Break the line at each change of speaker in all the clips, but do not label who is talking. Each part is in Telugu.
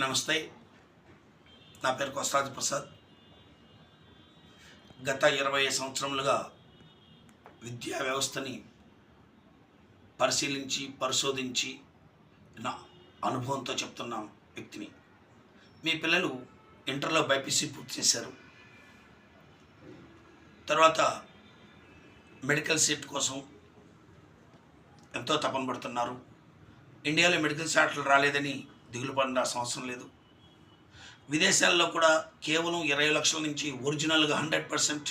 నమస్తే. నా పేరు కొసరాజు ప్రసాద్. గత ఇరవై సంవత్సరములుగా విద్యా వ్యవస్థని పరిశీలించి పరిశోధించి నా అనుభవంతో చెప్తున్న వ్యక్తిని. మీ పిల్లలు ఇంటర్లో బైపీసీ పూర్తి చేశారు. తర్వాత మెడికల్ సీట్ కోసం ఎంతో తపన పడుతున్నారు. ఇండియాలో మెడికల్ సీట్లు రాలేదని దిగులు పడాల్సిన అవసరం లేదు. విదేశాల్లో కూడా కేవలం ఇరవై లక్షల నుంచి ఒరిజినల్గా హండ్రెడ్ పర్సెంట్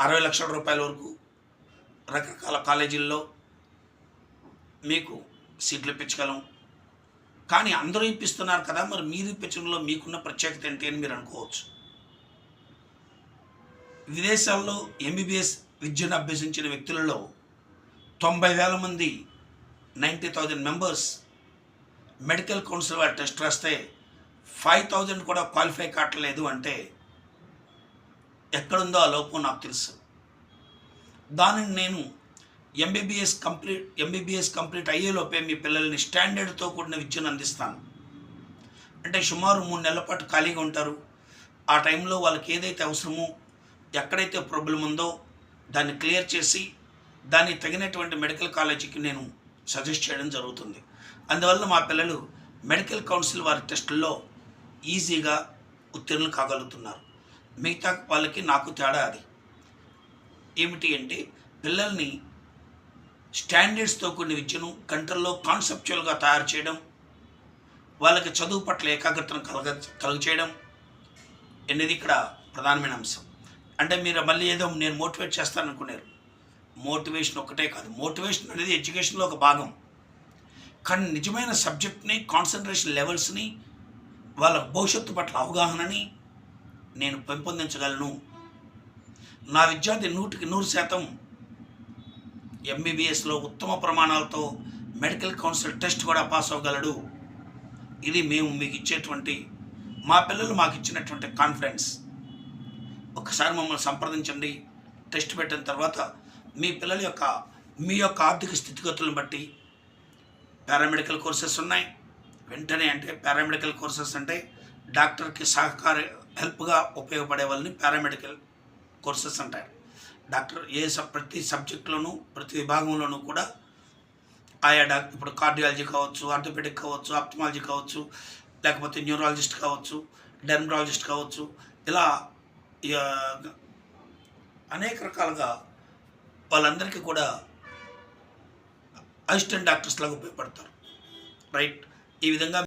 అరవై లక్షల రూపాయల వరకు రకరకాల కాలేజీల్లో మీకు సీట్లు ఇప్పించగలం. కానీ అందరూ ఇప్పిస్తున్నారు కదా మరి మీరు ఇప్పించడంలో మీకున్న ప్రత్యేకత ఏంటి అని మీరు అనుకోవచ్చు. విదేశాల్లో ఎంబీబీఎస్ విద్యను అభ్యసించిన వ్యక్తులలో తొంభై వేల మంది ninety thousand members medical council వారి టెస్ట్ రాస్తే ఫైవ్ థౌజండ్ కూడా క్వాలిఫై కావట్లేదు అంటే ఎక్కడుందో ఆ లోపం నాకు తెలుసు. దానిని నేను ఎంబీబీఎస్ కంప్లీట్ ఎంబీబీఎస్ కంప్లీట్ అయ్యేలోపే మీ పిల్లల్ని స్టాండర్డ్తో కూడిన విద్యను అందిస్తాను. అంటే సుమారు మూడు నెలల పాటు ఖాళీగా ఉంటారు. ఆ టైంలో వాళ్ళకి ఏదైతే అవసరమో ఎక్కడైతే ప్రాబ్లం ఉందో దాన్ని క్లియర్ చేసి దానికి తగినటువంటి మెడికల్ కాలేజీకి నేను సజెస్ట్ చేయడం జరుగుతుంది. అందువల్ల మా పిల్లలు మెడికల్ కౌన్సిల్ వారి టెస్టుల్లో ఈజీగా ఉత్తీర్ణులు కాగలుగుతున్నారు. మిగతా వాళ్ళకి నాకు తేడా అది. ఏమిటి అంటే పిల్లల్ని స్టాండర్డ్స్తో కూడిన విద్యను గంటల్లో కాన్సెప్చువల్గా తయారు చేయడం వాళ్ళకి చదువు పట్ల ఏకాగ్రతను కలగ కలుగ చేయడం అనేది ఇక్కడ ప్రధానమైన అంశం. అంటే మీరు మళ్ళీ ఏదో నేను మోటివేట్ చేస్తాను అనుకున్నారు మోటివేషన్ ఒకటే కాదు. మోటివేషన్ అనేది ఎడ్యుకేషన్లో ఒక భాగం. కానీ నిజమైన సబ్జెక్ట్ని కాన్సన్ట్రేషన్ లెవెల్స్ని వాళ్ళ భవిష్యత్తు పట్ల అవగాహనని నేను పెంపొందించగలను. నా విద్యార్థి నూటికి నూరు శాతం ఎంబీబీఎస్లో ఉత్తమ ప్రమాణాలతో మెడికల్ కౌన్సిల్ టెస్ట్ కూడా పాస్ అవ్వగలడు. ఇది మేము మీకు ఇచ్చేటువంటి మా పిల్లలు మాకు ఇచ్చినటువంటి కాన్ఫిడెన్స్ ఒకసారి మమ్మల్ని సంప్రదించండి. టెస్ట్ పెట్టిన తర్వాత మీ పిల్లల యొక్క మీ యొక్క ఆర్థిక స్థితిగతులను బట్టి పారామెడికల్ కోర్సెస్ ఉన్నాయి. వెంటనే అంటే పారామెడికల్ కోర్సెస్ అంటే డాక్టర్కి సహకార హెల్ప్గా ఉపయోగపడే వాళ్ళని పారామెడికల్ కోర్సెస్ అంటారు. డాక్టర్ ఏ సబ్ ప్రతి సబ్జెక్టులోనూ ప్రతి విభాగంలోనూ కూడా ఆయా డాక్టర్ ఇప్పుడు కార్డియాలజీ కావచ్చు ఆర్థోపెడిక్ కావచ్చు ఆప్థమాలజీ కావచ్చు లేకపోతే న్యూరాలజిస్ట్ కావచ్చు డెర్మరాలజిస్ట్ కావచ్చు ఇలా అనేక రకాలుగా వాళ్ళందరికీ కూడా అసిస్టెంట్ డాక్టర్స్ లాగా ఉపయోగపడతారు. రైట్? ఈ విధంగా